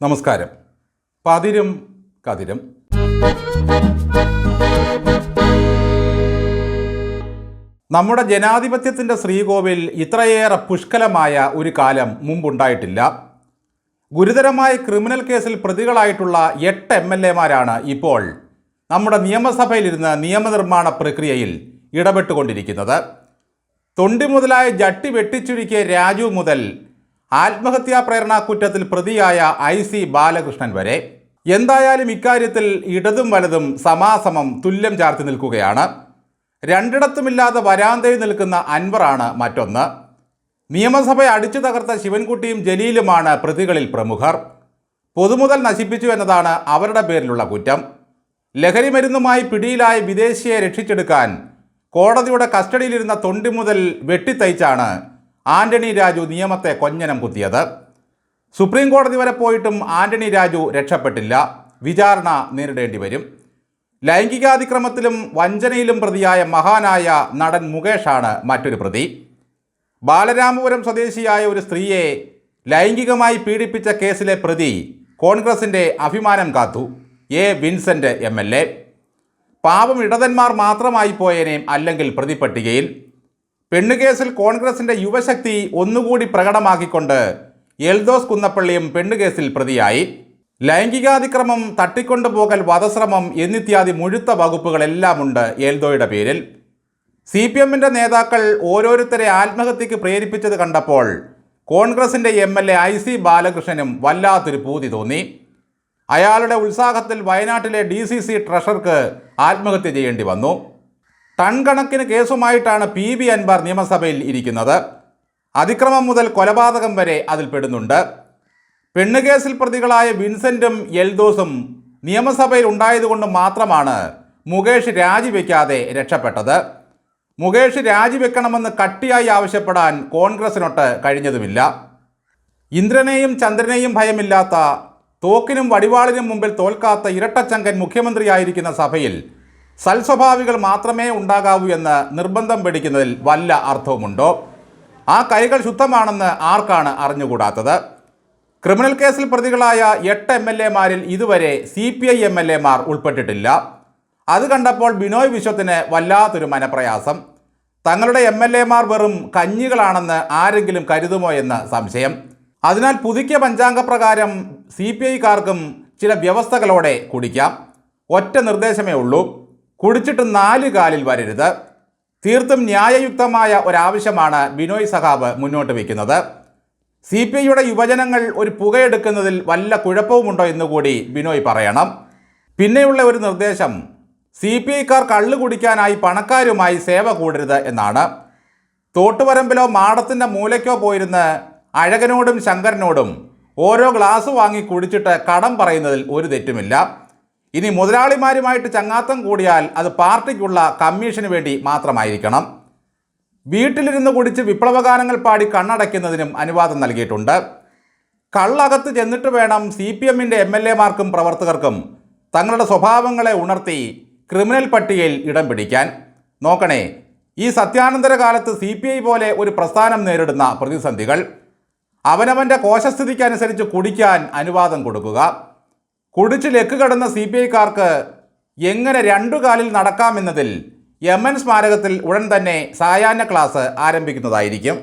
നമസ്കാരം. പതിരും കതിരും. നമ്മുടെ ജനാധിപത്യത്തിന്റെ ശ്രീകോവിൽ ഇത്രയേറെ പുഷ്കലമായ ഒരു കാലം മുമ്പുണ്ടായിട്ടില്ല. ഗുരുതരമായ ക്രിമിനൽ കേസിൽ പ്രതികളായിട്ടുള്ള എട്ട് എം എൽ എമാരാണ് ഇപ്പോൾ നമ്മുടെ നിയമസഭയിലിരുന്ന് നിയമനിർമ്മാണ പ്രക്രിയയിൽ ഇടപെട്ടുകൊണ്ടിരിക്കുന്നത്. തൊണ്ടി മുതലായ ജട്ടി വെട്ടിച്ചുരുക്കിയ രാജു മുതൽ ആത്മഹത്യാ പ്രേരണാ കുറ്റത്തിൽ പ്രതിയായ ഐ സി ബാലകൃഷ്ണൻ വരെ എന്തായാലും ഇക്കാര്യത്തിൽ ഇടതും വലതും സമാസമം തുല്യം ചാർത്തി നിൽക്കുകയാണ്. രണ്ടിടത്തുമില്ലാതെ വരാന്തയിൽ നിൽക്കുന്ന അൻവറാണ് മറ്റൊന്ന്. നിയമസഭയെ അടിച്ചു തകർത്ത ശിവൻകുട്ടിയും ജലീലുമാണ് പ്രതികളിൽ പ്രമുഖർ. പൊതുമുതൽ നശിപ്പിച്ചു എന്നതാണ് അവരുടെ പേരിലുള്ള കുറ്റം. ലഹരി മരുന്നുമായി പിടിയിലായ വിദേശിയെ രക്ഷിച്ചെടുക്കാൻ കോടതിയുടെ കസ്റ്റഡിയിലിരുന്ന തൊണ്ടി മുതൽ വെട്ടിത്തയ്ച്ചാണ് ആന്റണി രാജു നിയമത്തെ കൊഞ്ഞനം കുത്തിയത്. സുപ്രീം കോടതി വരെ പോയിട്ടും ആന്റണി രാജു രക്ഷപ്പെട്ടില്ല. വിചാരണ നേരിടേണ്ടി വരും. ലൈംഗികാതിക്രമത്തിലും വഞ്ചനയിലും പ്രതിയായ മഹാനായ നടൻ മുകേഷാണ് മറ്റൊരു പ്രതി. ബാലരാമപുരം സ്വദേശിയായ ഒരു സ്ത്രീയെ ലൈംഗികമായി പീഡിപ്പിച്ച കേസിലെ പ്രതി കോൺഗ്രസിന്റെ അഭിമാനം കാത്തു. A. Vincent M. L. A. പാവം ഇടതന്മാർ മാത്രമായി പോയേനേം അല്ലെങ്കിൽ പ്രതിപട്ടികയിൽ പെണ്ണുകേസിൽ കോൺഗ്രസിന്റെ യുവശക്തി ഒന്നുകൂടി പ്രകടമാക്കിക്കൊണ്ട് എൽദോസ് കുന്നപ്പള്ളിയും പെണ്ണുകേസിൽ പ്രതിയായി. ലൈംഗികാതിക്രമം തട്ടിക്കൊണ്ടുപോകൽ വധശ്രമം എന്നിത്യാദി മുഴുത്ത വകുപ്പുകളെല്ലാമുണ്ട് എൽദോയുടെ പേരിൽ. സി പി എമ്മിന്റെ നേതാക്കൾ ഓരോരുത്തരെ ആത്മഹത്യക്ക് പ്രേരിപ്പിച്ചത് കണ്ടപ്പോൾ കോൺഗ്രസിന്റെ M L A I C ബാലകൃഷ്ണനും വല്ലാത്തൊരു പൂതി തോന്നി. അയാളുടെ ഉത്സാഹത്തിൽ വയനാട്ടിലെ ഡി സി സി ട്രഷർക്ക് ആത്മഹത്യ ചെയ്യേണ്ടി വന്നു. ടൺ കണക്കിന് കേസുമായിട്ടാണ് പി ബി അൻവർ നിയമസഭയിൽ ഇരിക്കുന്നത്. അതിക്രമം മുതൽ കൊലപാതകം വരെ അതിൽ പെടുന്നുണ്ട്. പെണ്ണുകേസിൽ പ്രതികളായ വിൻസെന്റും എൽദോസും നിയമസഭയിൽ ഉണ്ടായതുകൊണ്ട് മാത്രമാണ് മുകേഷ് രാജിവെക്കാതെ രക്ഷപ്പെട്ടത്. മുകേഷ് രാജിവെക്കണമെന്ന് കട്ടിയായി ആവശ്യപ്പെടാൻ കോൺഗ്രസിനൊട്ട് കഴിഞ്ഞതുമില്ല. ഇന്ദ്രനെയും ചന്ദ്രനെയും ഭയമില്ലാത്ത തോക്കിനും വടിവാളിനും മുമ്പിൽ തോൽക്കാത്ത ഇരട്ടച്ചങ്കൻ മുഖ്യമന്ത്രിയായിരിക്കുന്ന സഭയിൽ സൽസ്വഭാവികൾ മാത്രമേ ഉണ്ടാകാവൂ എന്ന് നിർബന്ധം പിടിക്കുന്നതിൽ വല്ല അർത്ഥവുമുണ്ടോ? ആ കൈകൾ ശുദ്ധമാണെന്ന് ആർക്കാണ് അറിഞ്ഞുകൂടാത്തത്? ക്രിമിനൽ കേസിൽ പ്രതികളായ എട്ട് എം എൽ എമാരിൽ ഇതുവരെ C P I M L എമാർ ഉൾപ്പെട്ടിട്ടില്ല. അത് കണ്ടപ്പോൾ ബിനോയ് വിശ്വത്തിന് വല്ലാത്തൊരു മനപ്രയാസം. തങ്ങളുടെ എം എൽ എമാർ വെറും കഞ്ഞികളാണെന്ന് ആരെങ്കിലും കരുതുമോ എന്ന് സംശയം. അതിനാൽ പുതുക്കിയ പഞ്ചാംഗ പ്രകാരം സി പി ഐക്കാർക്കും ചില വ്യവസ്ഥകളോടെ കുടിക്കാം. ഒറ്റ നിർദ്ദേശമേ ഉള്ളൂ. കുടിച്ചിട്ട് നാല് കാലിൽ വരരുത്. തീർത്തും ന്യായയുക്തമായ ഒരാവശ്യമാണ് ബിനോയ് സഹാബ് മുന്നോട്ട് വയ്ക്കുന്നത്. സി പി ഐയുടെ യുവജനങ്ങൾ ഒരു പുകയെടുക്കുന്നതിൽ വല്ല കുഴപ്പവുമുണ്ടോ എന്ന് കൂടി ബിനോയ് പറയണം. പിന്നെയുള്ള ഒരു നിർദ്ദേശം സി പി ഐക്കാർ കള്ളു കുടിക്കാനായി പണക്കാരുമായി സേവ കൂടരുത് എന്നാണ്. തോട്ടുവരമ്പിലോ മാടത്തിന്റെ മൂലയ്ക്കോ പോയിരുന്ന് അഴകനോടും ശങ്കരനോടും ഓരോ ഗ്ലാസ് വാങ്ങി കുടിച്ചിട്ട് കടം പറയുന്നതിൽ ഒരു തെറ്റുമില്ല. ഇനി മുതലാളിമാരുമായിട്ട് ചങ്ങാത്തം കൂടിയാൽ അത് പാർട്ടിക്കുള്ള കമ്മീഷന് വേണ്ടി മാത്രമായിരിക്കണം. വീട്ടിലിരുന്ന് കുടിച്ച് വിപ്ലവഗാനങ്ങൾ പാടി കണ്ണടയ്ക്കുന്നതിനും അനുവാദം നൽകിയിട്ടുണ്ട്. കള്ളകത്ത് ചെന്നിട്ട് വേണം സി പി എമ്മിന്റെ എം എൽ എമാർക്കും പ്രവർത്തകർക്കും തങ്ങളുടെ സ്വഭാവങ്ങളെ ഉണർത്തി ക്രിമിനൽ പട്ടികയിൽ ഇടം പിടിക്കാൻ. നോക്കണേ ഈ സത്യാനന്തര കാലത്ത് സി പി ഐ പോലെ ഒരു പ്രസ്ഥാനം നേരിടുന്ന പ്രതിസന്ധികൾ. അവനവന്റെ കോശസ്ഥിതിക്കനുസരിച്ച് കുടിക്കാൻ അനുവാദം കൊടുക്കുക. കുടിച്ച് ലെക്ക് കടന്ന സി പി ഐക്കാർക്ക് എങ്ങനെ രണ്ടു കാലിൽ നടക്കാമെന്നതിൽ എം എൻ സ്മാരകത്തിൽ ഉടൻ തന്നെ സായാഹ്ന ക്ലാസ് ആരംഭിക്കുന്നതായിരിക്കും.